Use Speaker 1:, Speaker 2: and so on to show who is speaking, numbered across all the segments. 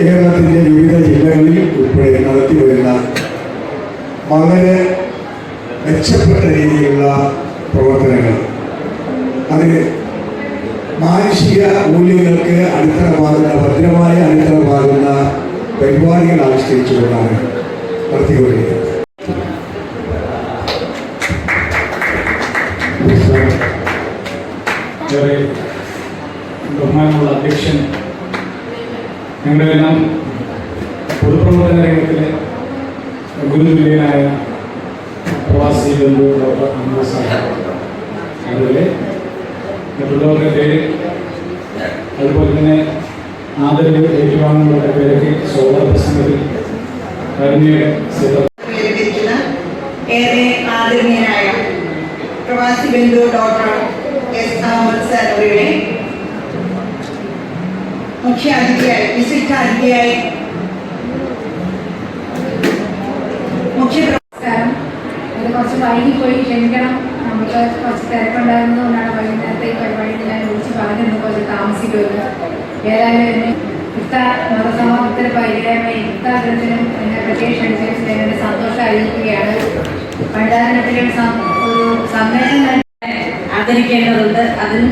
Speaker 1: കേരളത്തിന്റെ വിവിധ ജില്ലകളിൽ ഉൾപ്പെടെ നടത്തി വരുന്ന വളരെ മെച്ചപ്പെട്ട രീതിയിലുള്ള പ്രവർത്തനങ്ങൾ. അതിന് മാനുഷിക മൂല്യങ്ങൾക്ക് അടിത്തറമാകുന്ന ഭദ്രമായ അടിത്തറമാകുന്ന പരിപാടികൾ ആവിഷ്കരിച്ചുകൊണ്ടാണ് നടത്തിക്കൊണ്ടിരിക്കുന്നത്.
Speaker 2: ഞങ്ങളുടെ എല്ലാം പൊതുപ്രവർത്തന രംഗത്തിലെ ഗുരുതുല്യനായ പ്രവാസി ബന്ധു ഡോക്ടർ അമ്മ അതുപോലെ പേര് അതുപോലെ തന്നെ ആദരവ് ഏറ്റുവാങ്ങുന്നവരുടെ പേരൊക്കെ സോളാർ പ്രസംഗത്തിൽ
Speaker 3: ഏറെ പ്രവാസി ബന്ധു ഡോക്ടർ എസ്. അഹമ്മദ് അവരുടെ മുഖ്യ അതിഥിയായി വിശിഷ്ട അതിഥിയായി മുഖ്യ
Speaker 4: നമസ്കാരം ഇത് കുറച്ച് വൈകിപ്പോയി ക്ഷമിക്കണം നമുക്ക് കുറച്ച് തിരക്കുണ്ടായിരുന്നതുകൊണ്ടാണ് വൈകുന്നേരത്തെ ഈ പരിപാടി ഞാൻ വിളിച്ച് പറഞ്ഞിരുന്നു കുറച്ച് താമസിക്കുമല്ലോ ഏതായാലും എന്നെ ഇത്ത മതസമൂഹത്തിന് പരിചയമായി ഇത്താഗ്രഹത്തിനും എന്നെ പ്രത്യേക ക്ഷണിച്ചു എന്നെ സന്തോഷം അറിയിക്കുകയാണ് പണ്ടാരത്തിലും ഒരു സന്ദേശം തന്നെ
Speaker 5: ആദരിക്കേണ്ടതുണ്ട് അതിന്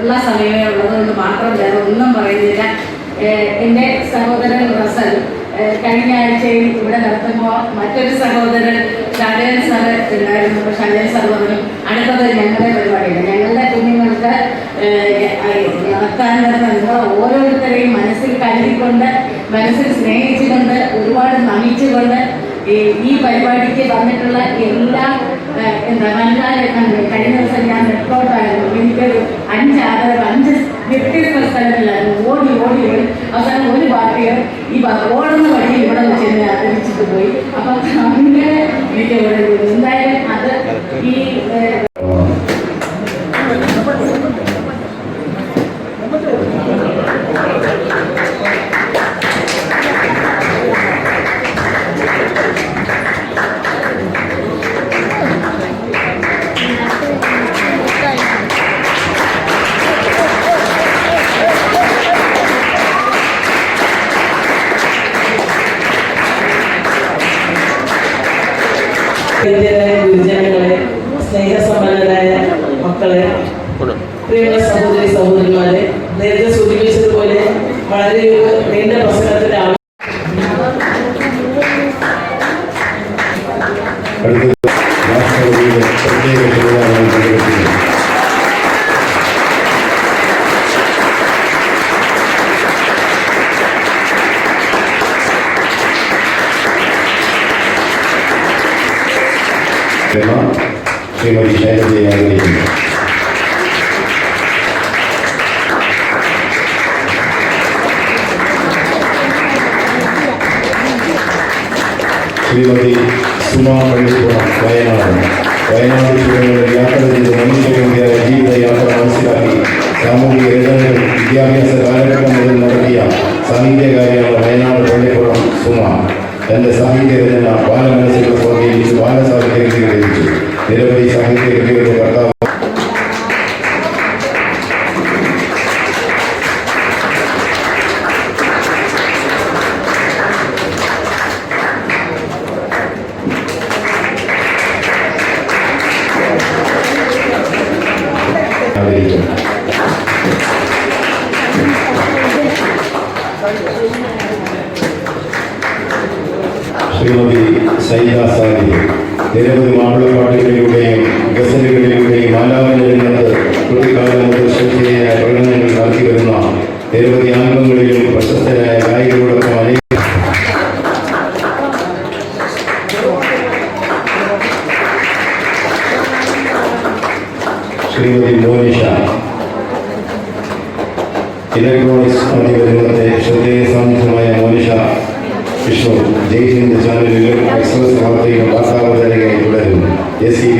Speaker 5: ഉള്ള സമയമേ ഉള്ളതുകൊണ്ട് മാത്രം വേറെ ഒന്നും പറയുന്നില്ല. എന്റെ സഹോദരൻ റസൽ കഴിഞ്ഞ ആഴ്ചയിൽ ഇവിടെ നടത്തുമ്പോൾ മറ്റൊരു സഹോദരൻ ഷാജയൻ സാറ് ഉണ്ടായിരുന്നു. അപ്പോൾ ഷാജയൻ സാർ പറഞ്ഞു അടുത്തത് ഞങ്ങളുടെ പരിപാടിയാണ്. ഞങ്ങളുടെ കുഞ്ഞുങ്ങൾക്ക് നടത്താൻ വരുന്ന ഓരോരുത്തരെയും മനസ്സിൽ കരുതിക്കൊണ്ട് മനസ്സിൽ സ്നേഹിച്ചുകൊണ്ട് ഒരുപാട് നമിച്ചുകൊണ്ട് ഈ പരിപാടിക്ക് വന്നിട്ടുള്ള എല്ലാ എന്താ വനിതാരത്നങ്ങൾ കഴിഞ്ഞ ദിവസം ഞാൻ റെക്കോർഡായിരുന്നു എനിക്കൊരു അഞ്ച് ആദരവ് അഞ്ച് വ്യത്യസ്ത സ്ഥലങ്ങളിലായിരുന്നു. ഓടി ഓടി ഓടി. അവസാനം ഒരു പാർട്ടികൾ ഈ ഓടുന്ന വഴി ഇവിടെ വെച്ച് എന്നെ ആദരിച്ചിട്ട് പോയി. അപ്പം അങ്ങനെ എനിക്ക് എന്തായാലും അത് ഈ
Speaker 6: വൈദ്യരായ ഗുരുജനങ്ങളെ സ്നേഹസമ്പന്നരായ മക്കളെ പ്രിയമുള്ള സഹോദരി സഹോദരന്മാരെ നേരത്തെ സൂചിപ്പിച്ചതുപോലെ വളരെ
Speaker 1: ശ്രീമതി ശൈലജയെ ആഗ്രഹിക്കുന്നു ശ്രീമതി സുമ പള്ളിപ്പുറം വയനാട് വയനാട് ചുരങ്ങളിൽ യാത്ര ചെയ്ത് മനുഷ്യരുടെ ജീവിത യാത്ര മനസ്സിലാക്കി സാമൂഹിക രചനകൾ വിദ്യാഭ്യാസ കാലഘട്ടം മുതൽ നടത്തിയ സാഹിത്യകാരിയാണ് വയനാട് പള്ളിപ്പുറം സുമ തന്റെ സാഹിത്യ രചന ബാലമനസ്സുകൾ നിരവധി സാഹിത്യ കൃതികളുടെ കർത്താവ് ആദരിക്കുന്നു ശ്രീമതി സൈദ സാരി നിരവധി മാപ്പിളപ്പാട്ടുകളിലൂടെയും ഗസലുകളിലൂടെയും ആലാപനരംഗത്ത് കുട്ടിക്കാലം മുതൽ ശ്രദ്ധേയമായ പ്രകടനങ്ങൾ നടത്തി വരുന്ന നിരവധി ആൽബങ്ങളിലും പ്രശസ്തരായ ഗായികരോടൊപ്പം അനേക ശ്രീമതി മോനിഷ. ഇലക്ട്രോണിക്സ് രംഗത്തെ ശ്രദ്ധേയ സാന്നിധ്യമായ മോനിഷ വിഷ്ണു ജയ്ഹിന്ദ് ചാനലിലും എക്സ്പ്രസ് വാർത്തയിലും വാർത്താവതാരികയായി es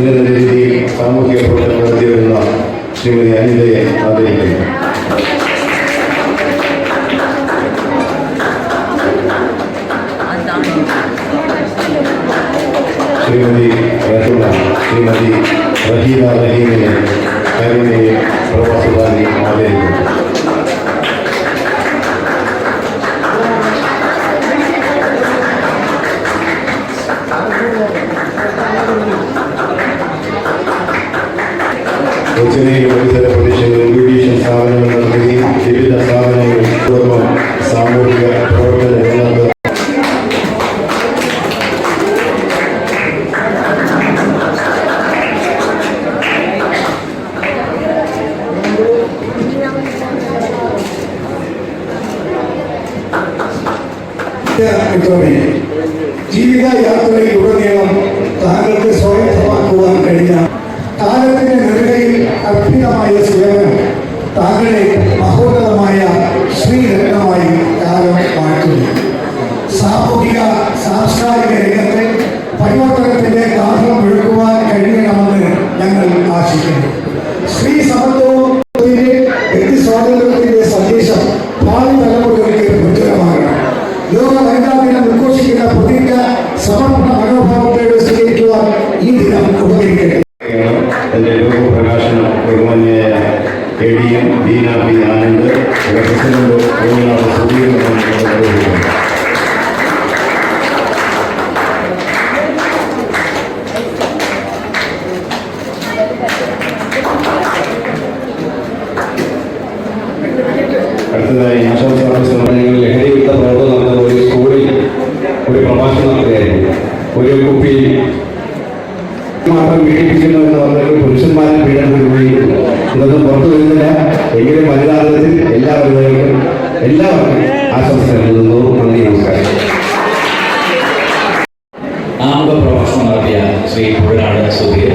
Speaker 1: വളരെ നല്ല രീതിയിൽ സാമൂഹിക പ്രവർത്തനം നടത്തി വരുന്ന ശ്രീമതി അനിതയെ ആദരിക്കുന്നു ശ്രീമതി റഹീമ ശ്രീമതി റഹീമ റഹീമിനെ കരുണയെ പ്രവാസുകാരി ആദരിക്കുന്നു കൊച്ചിനെയും പരിസര പ്രദേശങ്ങളിൽ ബ്യൂട്ടീഷ്യൻ സ്ഥാപനങ്ങൾ നടത്തുകയും വിവിധ സ്ഥാപനങ്ങളിൽ കുടുംബം സാമൂഹിക പ്രവർത്തന രംഗത്ത്
Speaker 7: വിക്ടോറിയ ജീവിത യാത്രയിലുടനീളം താങ്കൾക്ക്
Speaker 8: മാത്രം പീഡിപ്പിക്കുന്നു എന്ന് പറഞ്ഞാൽ പുരുഷന്മാരെ പീഡനത്തിനുള്ളിൽ ഇതൊന്നും പുറത്തു വരുന്നില്ല. എങ്കിലും വനിതാതലത്തിൽ എല്ലാ വനിതകൾക്കും എല്ലാവർക്കും ആശംസകൾ നൽകുന്നു നന്ദി നമസ്കാരം. ആമുഖ പ്രഭാഷണം നടത്തിയ ശ്രീ പുഴനാട് സുധീർ